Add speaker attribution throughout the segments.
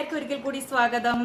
Speaker 1: എല്ലാവർക്കും ഒരിക്കൽ കൂടി സ്വാഗതം.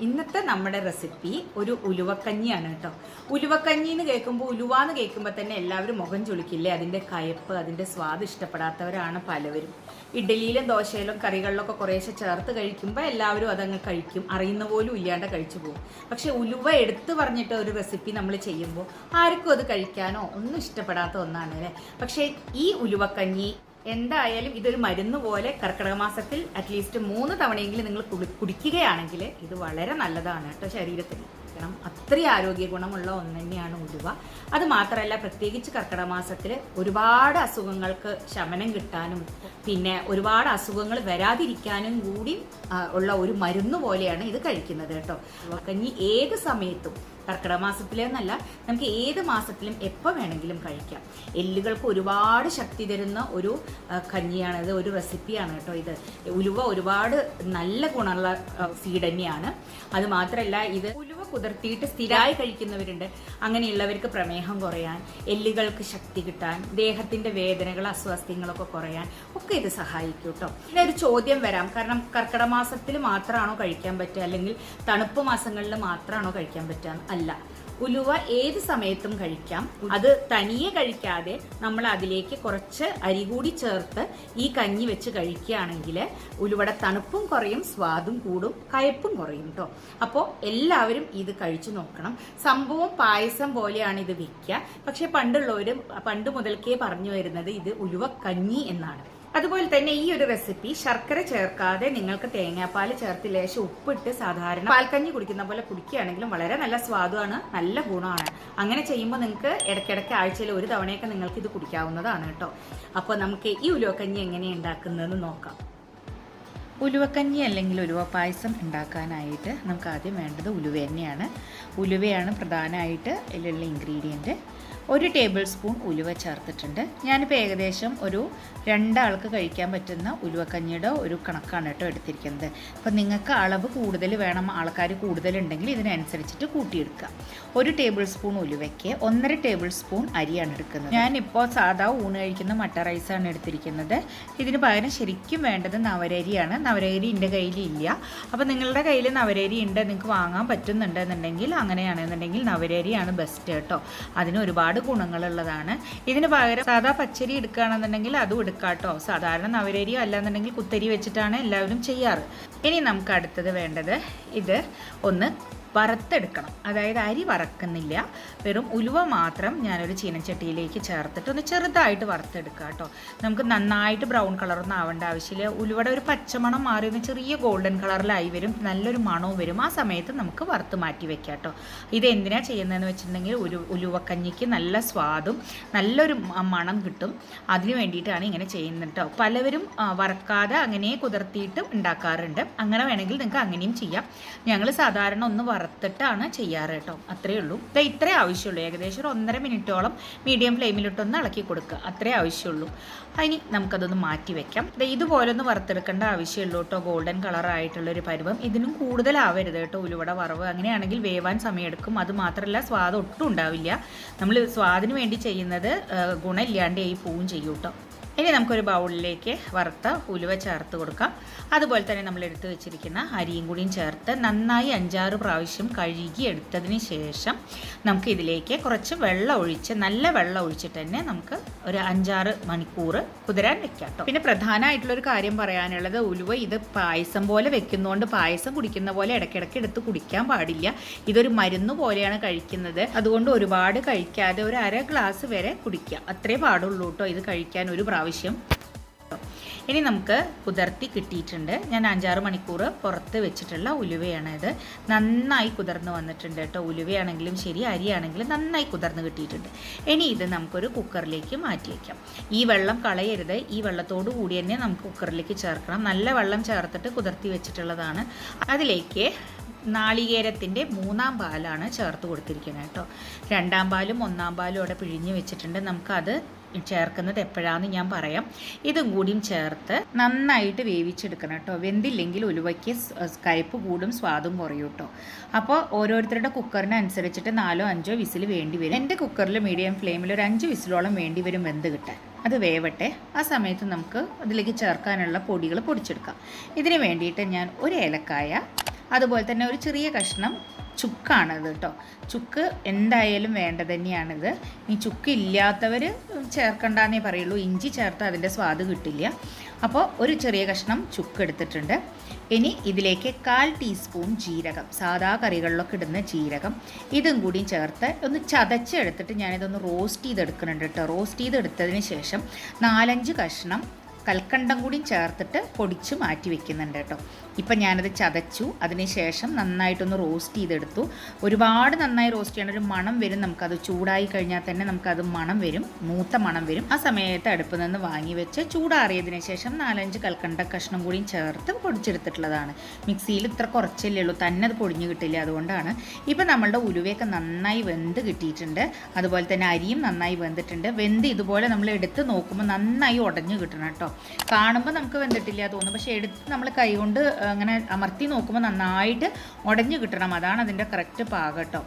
Speaker 1: ഇന്നത്തെ നമ്മുടെ റെസിപ്പി ഒരു ഉലുവക്കഞ്ഞിയാണ് കേട്ടോ. ഉലുവക്കഞ്ഞി എന്ന് കേൾക്കുമ്പോൾ ഉലുവ എന്ന് കേൾക്കുമ്പോൾ തന്നെ എല്ലാവരും മുഖം ചുളിക്കില്ലേ? അതിന്റെ കയപ്പ് അതിന്റെ സ്വാദ് ഇഷ്ടപ്പെടാത്തവരാണ് പലവരും. ഇഡ്ഡലിയിലും ദോശയിലും കറികളിലൊക്കെ കുറേശ്ശെ ചേർത്ത് കഴിക്കുമ്പോൾ എല്ലാവരും അതങ്ങ് കഴിക്കും. അറിയുന്ന പോലും ഇല്ലാണ്ട് കഴിച്ചു പോകും. പക്ഷെ ഉലുവ എടുത്തു പറഞ്ഞിട്ട് ഒരു റെസിപ്പി നമ്മൾ ചെയ്യുമ്പോൾ ആർക്കും അത് കഴിക്കാനോ ഒന്നും ഇഷ്ടപ്പെടാത്ത ഒന്നാണ് അല്ലേ? പക്ഷേ ഈ ഉലുവക്കഞ്ഞി എന്തായാലും ഇതൊരു മരുന്ന് പോലെ കർക്കിടക മാസത്തിൽ അറ്റ്ലീസ്റ്റ് മൂന്ന് തവണയെങ്കിലും നിങ്ങൾ കുടി- കുടിക്കുകയാണെങ്കിൽ ഇത് വളരെ നല്ലതാണ് കേട്ടോ ശരീരത്തിന്. കാരണം അത്രയും ആരോഗ്യ ഗുണമുള്ള ഒന്ന് തന്നെയാണ് ഉലുവ. അത് മാത്രമല്ല പ്രത്യേകിച്ച് കർക്കിടക മാസത്തിൽ ഒരുപാട് അസുഖങ്ങൾക്ക് ശമനം കിട്ടാനും പിന്നെ ഒരുപാട് അസുഖങ്ങൾ വരാതിരിക്കാനും കൂടി ഉള്ള ഒരു മരുന്ന് പോലെയാണ് ഇത് കഴിക്കുന്നത് കേട്ടോ. കഞ്ഞി ഏത് സമയത്തും കർക്കിടക മാസത്തിലെന്നല്ല നമുക്ക് ഏത് മാസത്തിലും എപ്പോൾ വേണമെങ്കിലും കഴിക്കാം. എല്ലുകൾക്ക് ഒരുപാട് ശക്തി തരുന്ന ഒരു കഞ്ഞിയാണിത് ഒരു റെസിപ്പിയാണ് കേട്ടോ ഇത്. ഉലുവ ഒരുപാട് നല്ല ഗുണമുള്ള സീഡ് തന്നെയാണ് അത് മാത്രമല്ല ഇത് ഉലുവ കുതിർത്തിയിട്ട് സ്ഥിരമായി കഴിക്കുന്നവരുണ്ട്. അങ്ങനെയുള്ളവർക്ക് പ്രമേഹം കുറയാൻ എല്ലുകൾക്ക് ശക്തി കിട്ടാൻ ദേഹത്തിന്റെ വേദനകൾ അസ്വാസ്ഥ്യങ്ങളൊക്കെ കുറയാൻ ഒക്കെ ഇത് സഹായിക്കും കേട്ടോ പിന്നെ ഒരു ചോദ്യം വരാം. കാരണം കർക്കിടക മാസത്തിൽ മാത്രമാണോ കഴിക്കാൻ പറ്റുക? അല്ലെങ്കിൽ തണുപ്പ് മാസങ്ങളിൽ മാത്രമാണോ കഴിക്കാൻ പറ്റുക? അല്ല. ഉലുവ ഏത് സമയത്തും കഴിക്കാം. അത് തനിയെ കഴിക്കാതെ നമ്മൾ അതിലേക്ക് കുറച്ച് അരി കൂടി ചേർത്ത് ഈ കഞ്ഞി വെച്ച് കഴിക്കുകയാണെങ്കിൽ ഉലുവയുടെ തണുപ്പും കുറയും സ്വാദും കൂടും കയപ്പും കുറയും കേട്ടോ അപ്പോൾ എല്ലാവരും ഇത് കഴിച്ചു നോക്കണം. സംഭവം പായസം പോലെയാണ് ഇത് വിൽക്കുക പക്ഷെ പണ്ടുള്ളവർ പണ്ട് മുതൽക്കേ പറഞ്ഞു വരുന്നത് ഇത് ഉലുവ കഞ്ഞി എന്നാണ്. അതുപോലെ തന്നെ ഈ ഒരു റെസിപ്പി ശർക്കര ചേർക്കാതെ നിങ്ങൾക്ക് തേങ്ങാപ്പാൽ ചേർത്ത് ലേശം ഉപ്പിട്ട് സാധാരണ പാൽക്കഞ്ഞി കുടിക്കുന്ന പോലെ കുടിക്കുകയാണെങ്കിലും വളരെ നല്ല സ്വാദുമാണ് നല്ല ഗുണമാണ്. അങ്ങനെ ചെയ്യുമ്പോൾ നിങ്ങൾക്ക് ഇടയ്ക്കിടയ്ക്ക് ആഴ്ചയിൽ ഒരു തവണയൊക്കെ നിങ്ങൾക്ക് ഇത് കുടിക്കാവുന്നതാണ് കേട്ടോ. അപ്പോൾ നമുക്ക് ഈ ഉലുവക്കഞ്ഞി എങ്ങനെ ഉണ്ടാക്കുന്നതെന്ന് നോക്കാം. ഉലുവക്കഞ്ഞി അല്ലെങ്കിൽ ഉലുവ പായസം ഉണ്ടാക്കാനായിട്ട് നമുക്ക് ആദ്യം വേണ്ടത് ഉലുവ തന്നെയാണ്. ഉലുവയാണ് പ്രധാനമായിട്ട് ഇതിലുള്ള ഇൻഗ്രീഡിയന്റ് ഒരു ടേബിൾ സ്പൂൺ ഉലുവ ചേർത്തിട്ടുണ്ട്. ഞാനിപ്പോൾ ഏകദേശം ഒരു രണ്ടാൾക്ക് കഴിക്കാൻ പറ്റുന്ന ഉലുവക്കഞ്ഞിയുടെ ഒരു കണക്കാണ് കേട്ടോ എടുത്തിരിക്കുന്നത്. അപ്പോൾ നിങ്ങൾക്ക് അളവ് കൂടുതൽ വേണം ആൾക്കാർ കൂടുതലുണ്ടെങ്കിൽ ഇതിനനുസരിച്ചിട്ട് കൂട്ടിയെടുക്കുക. ഒരു ടേബിൾ സ്പൂൺ ഉലുവയ്ക്ക് ഒന്നര ടേബിൾ സ്പൂൺ അരിയാണ് എടുക്കുന്നത്. ഞാനിപ്പോൾ സാധാ ഊണ് കഴിക്കുന്ന മട്ട റൈസാണ് എടുത്തിരിക്കുന്നത്. ഇതിന് പകരം ശരിക്കും വേണ്ടത് നവരരിയാണ്. നവരരി എന്റെ കയ്യിലില്ല. അപ്പോൾ നിങ്ങളുടെ കയ്യിൽ നവരരി ഉണ്ട് നിങ്ങൾക്ക് വാങ്ങാൻ പറ്റുന്നുണ്ടെന്നുണ്ടെങ്കിൽ അങ്ങനെയാണെന്നുണ്ടെങ്കിൽ നവരരിയാണ് ബെസ്റ്റ് കേട്ടോ. അതിന് ഒരുപാട് ഗുണങ്ങളുള്ളതാണ്. ഇതിന് പകരം സാധാ പച്ചരി എടുക്കുകയാണെന്നുണ്ടെങ്കിൽ അതും എടുക്കാം കേട്ടോ സാധാരണ നവരരി അല്ലാന്നുണ്ടെങ്കിൽ കുത്തരി വെച്ചിട്ടാണ് എല്ലാവരും ചെയ്യാറ്. ഇനി നമുക്ക് അടുത്തത് വേണ്ടത്. ഇത് ഒന്ന് വറുത്തെടുക്കണം. അതായത് അരി വറക്കുന്നില്ല. വെറും ഉലുവ മാത്രം ഞാനൊരു ചീനച്ചട്ടിയിലേക്ക് ചേർത്തിട്ട് ഒന്ന് ചെറുതായിട്ട് വറുത്തെടുക്കുക കേട്ടോ. നമുക്ക് നന്നായിട്ട് ബ്രൗൺ കളറൊന്നും ആവേണ്ട ആവശ്യമില്ല. ഉലുവയുടെ ഒരു പച്ചമണം മാറി ഒന്ന് ചെറിയ ഗോൾഡൻ കളറിലായി വരും. നല്ലൊരു മണവും വരും. ആ സമയത്ത് നമുക്ക് വറുത്ത് മാറ്റി വെക്കാം കേട്ടോ. ഇത് എന്തിനാണ് ചെയ്യുന്നതെന്ന് വെച്ചിട്ടുണ്ടെങ്കിൽ ഒരു ഉലുവക്കഞ്ഞിക്ക് നല്ല സ്വാദും നല്ലൊരു മണം കിട്ടും. അതിന് വേണ്ടിയിട്ടാണ് ഇങ്ങനെ ചെയ്യുന്നത് കേട്ടോ. പലവരും വറക്കാതെ അങ്ങനെ കുതിർത്തിയിട്ട് ഉണ്ടാക്കാറുണ്ട്. അങ്ങനെ വേണമെങ്കിൽ നിങ്ങൾക്ക് അങ്ങനെയും ചെയ്യാം. ഞങ്ങൾ സാധാരണ ഒന്ന് വറുത്തിട്ടാണ് ചെയ്യാറ് കേട്ടോ. അത്രേ ഉള്ളൂ. ദേ ഇത്രേ ആവശ്യമുള്ളൂ. ഏകദേശം ഒരു ഒന്നര മിനിറ്റോളം മീഡിയം ഫ്ലെയിമിലിട്ടൊന്ന് ഇളക്കി കൊടുക്കുക. അത്രേ ആവശ്യമുള്ളൂ. ഇനി നമുക്കതൊന്ന് മാറ്റി വെക്കാം. ദേ ഇതുപോലെ ഒന്ന് വറുത്തെടുക്കേണ്ട ആവശ്യമുള്ളൂ കേട്ടോ. ഗോൾഡൻ കളറായിട്ടുള്ളൊരു പരുവം. ഇതിനും കൂടുതലാവരുത് കേട്ടോ. ഉലുവട വറവ്. അങ്ങനെയാണെങ്കിൽ വേവാൻ സമയമെടുക്കും. അത് മാത്രമല്ല സ്വാദ് ഒട്ടും ഉണ്ടാവില്ല. നമ്മൾ സ്വാദിന് വേണ്ടി ചെയ്യുന്നത് ഗുണമില്ലാണ്ട് ഈ പൂവും ചെയ്യും കേട്ടോ. ഇനി നമുക്കൊരു ബൗളിലേക്ക് വറുത്ത ഉലുവ ചേർത്ത് കൊടുക്കാം. അതുപോലെ തന്നെ നമ്മൾ എടുത്തു വെച്ചിരിക്കുന്ന അരിയും കൂടിയും ചേർത്ത് നന്നായി അഞ്ചാറ് പ്രാവശ്യം കഴുകി എടുത്തതിന് ശേഷം നമുക്ക് ഇതിലേക്ക് കുറച്ച് വെള്ളം ഒഴിച്ച് നല്ല വെള്ളം ഒഴിച്ചിട്ട് തന്നെ നമുക്ക് ഒരു അഞ്ചാറ് മണിക്കൂർ കുതിരാൻ വെക്കാം കേട്ടോ. പിന്നെ പ്രധാനമായിട്ടുള്ളൊരു കാര്യം പറയാനുള്ളത് ഉലുവ ഇത് പായസം പോലെ വെക്കുന്നതുകൊണ്ട് പായസം കുടിക്കുന്ന പോലെ ഇടയ്ക്കിടയ്ക്ക് എടുത്ത് കുടിക്കാൻ പാടില്ല. ഇതൊരു മരുന്ന് പോലെയാണ് കഴിക്കുന്നത്. അതുകൊണ്ട് ഒരുപാട് കഴിക്കാതെ ഒരു അര ഗ്ലാസ് വരെ കുടിക്കുക അത്രേ പാടുള്ളൂ കേട്ടോ ഇത് കഴിക്കാൻ ഒരു പ്രാവശ്യം. ഇനി നമുക്ക് കുതിർത്തി കിട്ടിയിട്ടുണ്ട്. ഞാൻ അഞ്ചാറ് മണിക്കൂർ പുറത്ത് വെച്ചിട്ടുള്ള ഉലുവയാണ് ഇത്. നന്നായി കുതിർന്ന് വന്നിട്ടുണ്ട് കേട്ടോ. ഉലുവയാണെങ്കിലും ശരി അരിയാണെങ്കിലും നന്നായി കുതിർന്ന് കിട്ടിയിട്ടുണ്ട്. ഇനി ഇത് നമുക്കൊരു കുക്കറിലേക്ക് മാറ്റി വയ്ക്കാം ഈ വെള്ളം കളയരുത്. ഈ വെള്ളത്തോടു കൂടി തന്നെ നമുക്ക് കുക്കറിലേക്ക് ചേർക്കണം. നല്ല വെള്ളം ചേർത്തിട്ട് കുതിർത്തി വെച്ചിട്ടുള്ളതാണ്. അതിലേക്ക് നാളികേരത്തിന്റെ മൂന്നാം പാലാണ് ചേർത്ത് കൊടുത്തിരിക്കുന്നത് കേട്ടോ. രണ്ടാം പാലും ഒന്നാം പാലും അവിടെ പിഴിഞ്ഞ് വെച്ചിട്ടുണ്ട്. നമുക്കത് ചേർക്കുന്നത് എപ്പോഴാന്ന് ഞാൻ പറയാം. ഇതും കൂടിയും ചേർത്ത് നന്നായിട്ട് വേവിച്ചെടുക്കണം കേട്ടോ. വെന്തില്ലെങ്കിൽ ഉലുവയ്ക്ക് കയ്പ്പ് കൂടും സ്വാദും കുറയും കേട്ടോ. അപ്പോൾ ഓരോരുത്തരുടെ കുക്കറിനനുസരിച്ചിട്ട് നാലോ അഞ്ചോ വിസിൽ വേണ്ടി വരും. എന്റെ കുക്കറിൽ മീഡിയം ഫ്ലെയിമിൽ ഒരു അഞ്ച് വിസിലോളം വേണ്ടി വരും വെന്ത് കിട്ടാൻ. അത് വേവട്ടെ. ആ സമയത്ത് നമുക്ക് അതിലേക്ക് ചേർക്കാനുള്ള പൊടികൾ പൊടിച്ചെടുക്കാം. ഇതിന് വേണ്ടിയിട്ട് ഞാൻ ഒരു ഏലക്കായ അതുപോലെ തന്നെ ഒരു ചെറിയ കഷ്ണം ചുക്കാണത് കേട്ടോ. ചുക്ക് എന്തായാലും വേണ്ടത് തന്നെയാണിത്. ഈ ചുക്ക് ഇല്ലാത്തവർ ചേർക്കണ്ടെന്നേ പറയുള്ളൂ. ഇഞ്ചി ചേർത്ത് അതിന്റെ സ്വാദ് കിട്ടില്ല. അപ്പോൾ ഒരു ചെറിയ കഷ്ണം ചുക്ക് എടുത്തിട്ടുണ്ട്. ഇനി ഇതിലേക്ക് കാൽ ടീസ്പൂൺ ജീരകം സാധാ കറികളിലൊക്കെ ഇടുന്ന ജീരകം ഇതും കൂടി ചേർത്ത് ഒന്ന് ചതച്ചെടുത്തിട്ട് ഞാനിതൊന്ന് റോസ്റ്റ് ചെയ്തെടുക്കുന്നുണ്ട് കേട്ടോ. റോസ്റ്റ് ചെയ്തെടുത്തതിന് ശേഷം നാലഞ്ച് കഷ്ണം കൽക്കണ്ടം കൂടിയും ചേർത്തിട്ട് പൊടിച്ച് മാറ്റി വെക്കുന്നുണ്ട് കേട്ടോ. ഇപ്പം ഞാനത് ചതച്ചു. അതിനുശേഷം നന്നായിട്ടൊന്ന് റോസ്റ്റ് ചെയ്തെടുത്തു. ഒരുപാട് നന്നായി റോസ്റ്റ് ചെയ്യണം ഒരു മണം വരും. നമുക്കത് ചൂടായി കഴിഞ്ഞാൽ തന്നെ നമുക്കത് മണം വരും. മൂത്ത മണം വരും. ആ സമയത്ത് അടുപ്പിൽ നിന്ന് വാങ്ങി വെച്ച് ചൂടാറിയതിന് ശേഷം നാലഞ്ച് കൽക്കണ്ട കഷ്ണം കൂടിയും ചേർത്ത് പൊടിച്ചെടുത്തിട്ടുള്ളതാണ്. മിക്സിയിൽ ഇത്ര കുറച്ചല്ലേ ഉള്ളൂ. തന്നെ അത് പൊടിഞ്ഞു കിട്ടില്ല അതുകൊണ്ടാണ്. ഇപ്പം നമ്മളുടെ ഉലുവയൊക്കെ നന്നായി വെന്ത് കിട്ടിയിട്ടുണ്ട്. അതുപോലെ തന്നെ അരിയും നന്നായി വെന്തിട്ടുണ്ട്. വെന്ത് ഇതുപോലെ നമ്മൾ എടുത്ത് നോക്കുമ്പോൾ നന്നായി ഉടഞ്ഞു കിട്ടണം കേട്ടോ. കാണുമ്പോൾ നമുക്ക് വെന്തിട്ടില്ല തോന്നും പക്ഷേ എടുത്ത് നമ്മൾ കൈകൊണ്ട് അങ്ങനെ അമർത്തി നോക്കുമ്പോൾ നന്നായിട്ട് ഉടഞ്ഞു കിട്ടണം. അതാണ് അതിന്റെ കറക്റ്റ് പാകട്ടോ കേട്ടോ.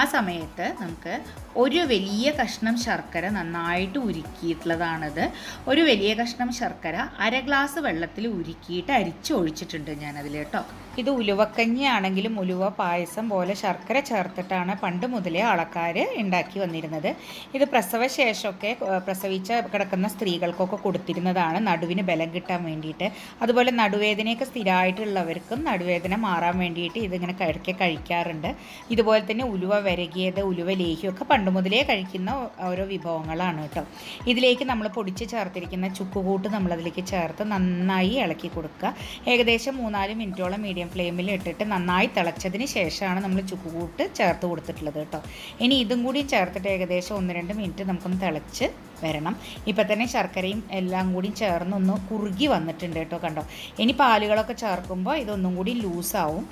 Speaker 1: ആ സമയത്ത് നമുക്ക് ഒരു വലിയ കഷ്ണം ശർക്കര നന്നായിട്ട് ഉരുക്കിയിട്ടുള്ളതാണത്. ഒരു വലിയ കഷ്ണം ശർക്കര അര ഗ്ലാസ് വെള്ളത്തിൽ ഉരുക്കിയിട്ട് അരിച്ച് ഒഴിച്ചിട്ടുണ്ട് ഞാനതിൽ കേട്ടോ. ഇത് ഉലുവക്കഞ്ഞിയാണെങ്കിലും ഉലുവ പായസം പോലെ ശർക്കര ചേർത്തിട്ടാണ് പണ്ട് മുതലേ ആൾക്കാർ ഉണ്ടാക്കി വന്നിരുന്നത്. ഇത് പ്രസവശേഷമൊക്കെ പ്രസവിച്ച കിടക്കുന്ന സ്ത്രീകൾക്കൊക്കെ കൊടുത്തിരുന്നതാണ് നടുവിന് ബലം കിട്ടാൻ വേണ്ടിയിട്ട്. അതുപോലെ നടുവേദനയൊക്കെ സ്ഥിരമായിട്ടുള്ളവർക്കും നടുവേദന മാറാൻ വേണ്ടിയിട്ട് ഇതിങ്ങനെ കിടക്കെ കഴിക്കാറുണ്ട്. ഇതുപോലെ തന്നെ ഉലുവ വരകിയത് ഉലുവ ലേഹ്യമൊക്കെ പണ്ട് മുതലേ കഴിക്കുന്ന ഓരോ വിഭവങ്ങളാണ് കേട്ടോ. ഇതിലേക്ക് നമ്മൾ പൊടിച്ച് ചേർത്തിരിക്കുന്ന ചുക്കുകൂട്ട് നമ്മളതിലേക്ക് ചേർത്ത് നന്നായി ഇളക്കി കൊടുക്കുക. ഏകദേശം മൂന്നാൽ മിനിറ്റോളം മീഡിയം ഫ്ലെയിമിൽ ഇട്ടിട്ട് നന്നായി തിളച്ചതിന് ശേഷമാണ് നമ്മൾ ചുക്കുകൂട്ട് ചേർത്ത് കൊടുത്തിട്ടുള്ളത് കേട്ടോ. ഇനി ഇതും കൂടി ചേർത്തിട്ട് ഏകദേശം ഒന്ന് രണ്ട് മിനിറ്റ് നമുക്കൊന്ന് തിളച്ച് വരണം. ഇപ്പം തന്നെ ശർക്കരയും എല്ലാം കൂടി ചേർന്നൊന്ന് കുറുകി വന്നിട്ടുണ്ട് കേട്ടോ കണ്ടോ? ഇനി പാലുകളൊക്കെ ചേർക്കുമ്പോൾ ഇതൊന്നും കൂടി ലൂസാവും.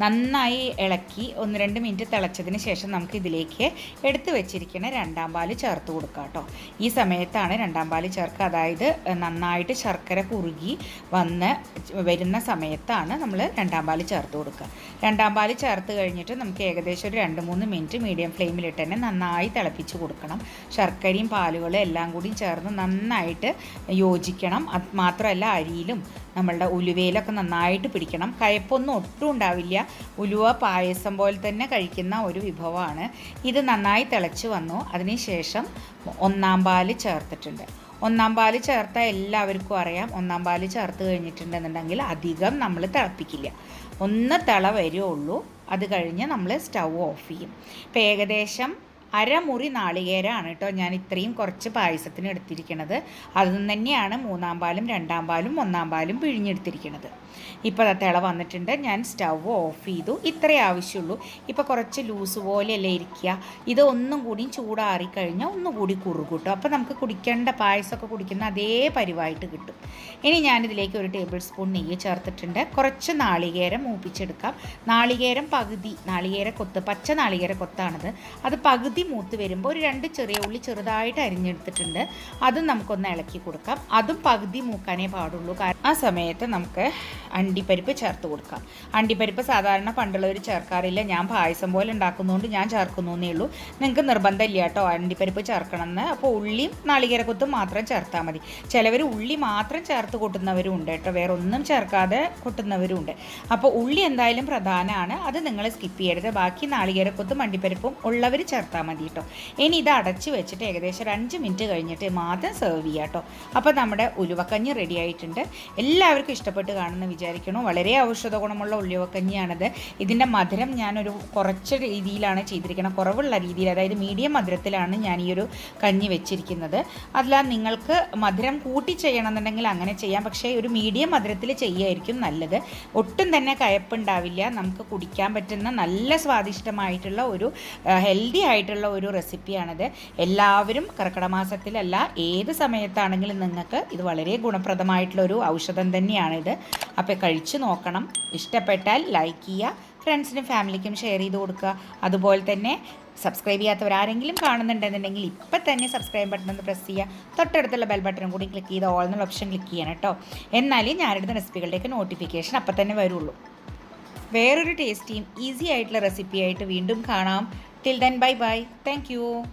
Speaker 1: നന്നായി ഇളക്കി ഒന്ന് രണ്ട് മിനിറ്റ് തിളച്ചതിന് ശേഷം നമുക്ക് ഇതിലേക്ക് എടുത്തു വെച്ചിരിക്കുന്ന രണ്ടാം പാൽ ചേർത്ത് കൊടുക്കാം കേട്ടോ. ഈ സമയത്താണ് രണ്ടാം പാൽ ചേർക്കുക. അതായത് നന്നായിട്ട് ശർക്കര കുറുകി വന്ന് വരുന്ന സമയത്താണ് നമ്മൾ രണ്ടാം പാൽ ചേർത്ത് കൊടുക്കുക. രണ്ടാം പാൽ ചേർത്ത് കഴിഞ്ഞിട്ട് നമുക്ക് ഏകദേശം ഒരു രണ്ട് മൂന്ന് മിനിറ്റ് മീഡിയം ഫ്ലെയിമിലിട്ട് തന്നെ നന്നായി തിളപ്പിച്ച് കൊടുക്കണം. ശർക്കരയും പാലുകളും എല്ലാം കൂടി ചേർന്ന് നന്നായിട്ട് യോജിക്കണം. അത് മാത്രമല്ല അരിയിലും നമ്മളുടെ ഉലുവയിലൊക്കെ നന്നായിട്ട് പിടിക്കണം. കയപ്പൊന്നും ഒട്ടും ഉണ്ടാവില്ല. ഉലുവ പായസം പോലെ തന്നെ കഴിക്കുന്ന ഒരു വിഭവമാണ്. ഇത് നന്നായി തിളച്ച് വന്നു. അതിനുശേഷം ഒന്നാം പാൽ ചേർത്തിട്ടുണ്ട്. ഒന്നാം പാൽ ചേർത്താൽ എല്ലാവർക്കും അറിയാം. ഒന്നാം പാൽ ചേർത്ത് കഴിഞ്ഞിട്ടുണ്ടെന്നുണ്ടെങ്കിൽ അധികം നമ്മൾ തിളപ്പിക്കില്ല. ഒന്ന് തിള വരുള്ളൂ. അത് കഴിഞ്ഞ് നമ്മൾ സ്റ്റൗ ഓഫ് ചെയ്യും. ഇപ്പം ഏകദേശം അരമുറി നാളികേരമാണ് കേട്ടോ ഞാൻ ഇത്രയും കുറച്ച് പായസത്തിന് എടുത്തിരിക്കുന്നത് നിന്ന് തന്നെയാണ് മൂന്നാം പാലും രണ്ടാം പാലും ഒന്നാം പാലും പിഴിഞ്ഞെടുത്തിരിക്കുന്നത് ഇപ്പോൾ അത് തിള വന്നിട്ടുണ്ട്. ഞാൻ സ്റ്റവ് ഓഫ് ചെയ്തു. ഇത്രേ ആവശ്യമുള്ളൂ. ഇപ്പോൾ കുറച്ച് ലൂസ് പോലെയല്ലേ ഇരിക്കുക. ഇത് ഒന്നും കൂടി ചൂടാറി കഴിഞ്ഞാൽ ഒന്നും കൂടി കുറുകും കേട്ടോ. അപ്പോൾ നമുക്ക് കുടിക്കേണ്ട പായസമൊക്കെ കുടിക്കുന്ന അതേ പരിവായിട്ട് കിട്ടും. ഇനി ഞാനിതിലേക്ക് ഒരു ടേബിൾ സ്പൂൺ നെയ്യ് ചേർത്തിട്ടുണ്ട്. കുറച്ച് നാളികേരം മൂപ്പിച്ചെടുക്കാം. നാളികേരം പകുതി നാളികേര കൊത്ത് പച്ച നാളികേര കൊത്താണിത്. അത് പകുതി മൂത്ത് വരുമ്പോൾ ഒരു രണ്ട് ചെറിയ ഉള്ളി ചെറുതായിട്ട് അരിഞ്ഞെടുത്തിട്ടുണ്ട്. അതും നമുക്കൊന്ന് ഇളക്കി കൊടുക്കാം. അതും പകുതി മൂക്കാനേ പാടുള്ളൂ. കാരണം ആ സമയത്ത് നമുക്ക് അണ്ടിപ്പരിപ്പ് ചേർത്ത് കൊടുക്കാം. അണ്ടിപ്പരിപ്പ് സാധാരണ പണ്ടുള്ളവർ ചേർക്കാറില്ല. ഞാൻ പായസം പോലെ ഉണ്ടാക്കുന്നതുകൊണ്ട് ഞാൻ ചേർക്കുന്നു എന്നേ ഉള്ളൂ. നിങ്ങൾക്ക് നിർബന്ധമില്ല കേട്ടോ. അണ്ടിപ്പരിപ്പ് ചേർക്കണമെന്ന്. അപ്പോൾ ഉള്ളിയും നാളികേരക്കൊത്തും മാത്രം ചേർത്താൽ മതി. ചിലവർ ഉള്ളി മാത്രം ചേർത്ത് കൊട്ടുന്നവരും ഉണ്ട് കേട്ടോ. വേറെ ഒന്നും ചേർക്കാതെ കൊട്ടുന്നവരും ഉണ്ട്. അപ്പോൾ ഉള്ളി എന്തായാലും പ്രധാനമാണ് അത് നിങ്ങൾ സ്കിപ്പ് ചെയ്യരുത്. ബാക്കി നാളികേരക്കൊത്തും അണ്ടിപ്പരിപ്പും ഉള്ളവർ ചേർത്താൽ മതി. കേട്ടോ ഇനി ഇത് അടച്ചു വെച്ചിട്ട് ഏകദേശം ഒരു അഞ്ച് മിനിറ്റ് കഴിഞ്ഞിട്ട് മാത്രം സെർവ് ചെയ്യുക കേട്ടോ അപ്പോൾ നമ്മുടെ ഉലുവക്കഞ്ഞി റെഡി ആയിട്ടുണ്ട്. എല്ലാവർക്കും ഇഷ്ടപ്പെട്ട് കാണുമെന്ന് വിചാരിക്കണം വളരെ ഔഷധ ഗുണമുള്ള ഉലുവക്കഞ്ഞിയാണിത്. ഇതിന്റെ മധുരം ഞാനൊരു കുറച്ച് രീതിയിലാണ് ചെയ്തിരിക്കുന്നത്. കുറവുള്ള രീതിയിൽ അതായത് മീഡിയം മധുരത്തിലാണ് ഞാൻ ഈ ഒരു കഞ്ഞി വെച്ചിരിക്കുന്നത്. അല്ല നിങ്ങൾക്ക് മധുരം കൂട്ടി ചെയ്യണമെന്നുണ്ടെങ്കിൽ അങ്ങനെ ചെയ്യാം. പക്ഷേ ഒരു മീഡിയം മധുരത്തിൽ ചെയ്യുമായിരിക്കും നല്ലത്. ഒട്ടും തന്നെ കയപ്പുണ്ടാവില്ല. നമുക്ക് കുടിക്കാൻ പറ്റുന്ന നല്ല സ്വാദിഷ്ടമായിട്ടുള്ള ഒരു ഹെൽത്തി ആയിട്ടുള്ള ഒരു റെസിപ്പിയാണിത്. എല്ലാവരും കർക്കിട മാസത്തിലല്ല ഏത് സമയത്താണെങ്കിലും നിങ്ങൾക്ക് ഇത് വളരെ ഗുണപ്രദമായിട്ടുള്ളൊരു ഔഷധം തന്നെയാണിത്. അപ്പോൾ കഴിച്ചു നോക്കണം. ഇഷ്ടപ്പെട്ടാൽ ലൈക്ക് ചെയ്യുക ഫ്രണ്ട്സിനും ഫാമിലിക്കും ഷെയർ ചെയ്ത് കൊടുക്കുക. അതുപോലെ തന്നെ സബ്സ്ക്രൈബ് ചെയ്യാത്തവരാരെങ്കിലും കാണുന്നുണ്ടെന്നുണ്ടെങ്കിൽ ഇപ്പം തന്നെ സബ്സ്ക്രൈബ് ബട്ടൺ ഒന്ന് പ്രസ് ചെയ്യുക. തൊട്ടടുത്തുള്ള ബെൽ ബട്ടണും കൂടി ക്ലിക്ക് ചെയ്ത് ഓൾ എന്നുള്ള ഓപ്ഷൻ ക്ലിക്ക് ചെയ്യണം കേട്ടോ. എന്നാലേ ഞാനിടുന്ന റെസിപ്പികളുടെയൊക്കെ നോട്ടിഫിക്കേഷൻ അപ്പം തന്നെ വരുള്ളൂ. വേറൊരു ടേസ്റ്റിയും ഈസി ആയിട്ടുള്ള റെസിപ്പിയായിട്ട് വീണ്ടും കാണാം. Till then, bye bye. Thank you.